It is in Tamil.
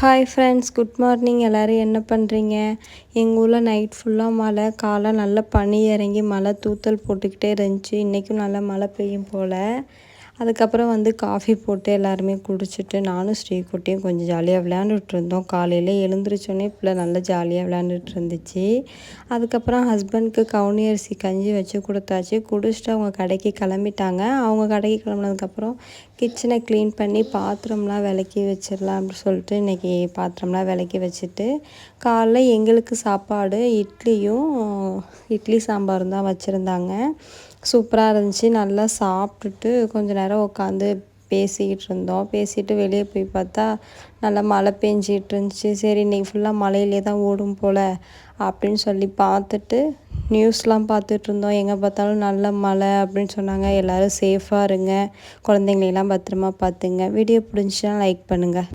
ஹாய் ஃப்ரெண்ட்ஸ் குட் மார்னிங் எல்லோரும் என்ன பண்ணுறீங்க எங்கள் ஊரில் நைட் ஃபுல்லாக மழை. காலை நல்லா பனி இறங்கி மழை தூத்தல் போட்டுக்கிட்டே இருந்துச்சு. இன்றைக்கும் நல்லா மழை பெய்யும் போல். அதுக்கப்புறம் வந்து காஃபி போட்டு எல்லாருமே குடிச்சிட்டு நானும் ஸ்ரீகுட்டியும் கொஞ்சம் ஜாலியாக விளையாண்டுட்டு இருந்தோம். காலையில் எழுந்திரிச்சோன்னே பிள்ளை நல்லா ஜாலியாக விளையாண்டுட்டு இருந்துச்சு. அதுக்கப்புறம் ஹஸ்பண்ட்க்கு கவுனி அரிசி கஞ்சி வச்சு கொடுத்தாச்சு. குடிச்சிட்டு அவங்க கடைக்கு கிளம்பிட்டாங்க. அவங்க கடைக்கு கிளம்புனதுக்கப்புறம் கிச்சனை க்ளீன் பண்ணி பாத்திரம்லாம் விளக்கி வச்சிடலாம் அப்படின்னு சொல்லிட்டு இன்றைக்கி பாத்திரம்லாம் விளக்கி வச்சுட்டு காலைல எங்களுக்கு சாப்பாடு இட்லியும் இட்லி சாம்பாரும் தான் வச்சுருந்தாங்க. சூப்பராக இருந்துச்சு. நல்லா சாப்பிட்டுட்டு நேரம் நேரம் உட்காந்து பேசிக்கிட்டு இருந்தோம் பேசிட்டு வெளியே போய் பார்த்தா நல்லா மழை பெஞ்சிகிட்டு இருந்துச்சு சரி இன்றைக்கி ஃபுல்லாக மழையிலே தான் ஓடும் போல் அப்படின்னு சொல்லி பார்த்துட்டு நியூஸ்லாம் பார்த்துட்டு இருந்தோம் எங்கே பார்த்தாலும் நல்ல மழை அப்படின்னு சொன்னாங்க. எல்லோரும் சேஃபாக இருங்க. குழந்தைங்களெல்லாம் பத்திரமா பார்த்துங்க. வீடியோ பிடிச்சின்னா லைக் பண்ணுங்கள்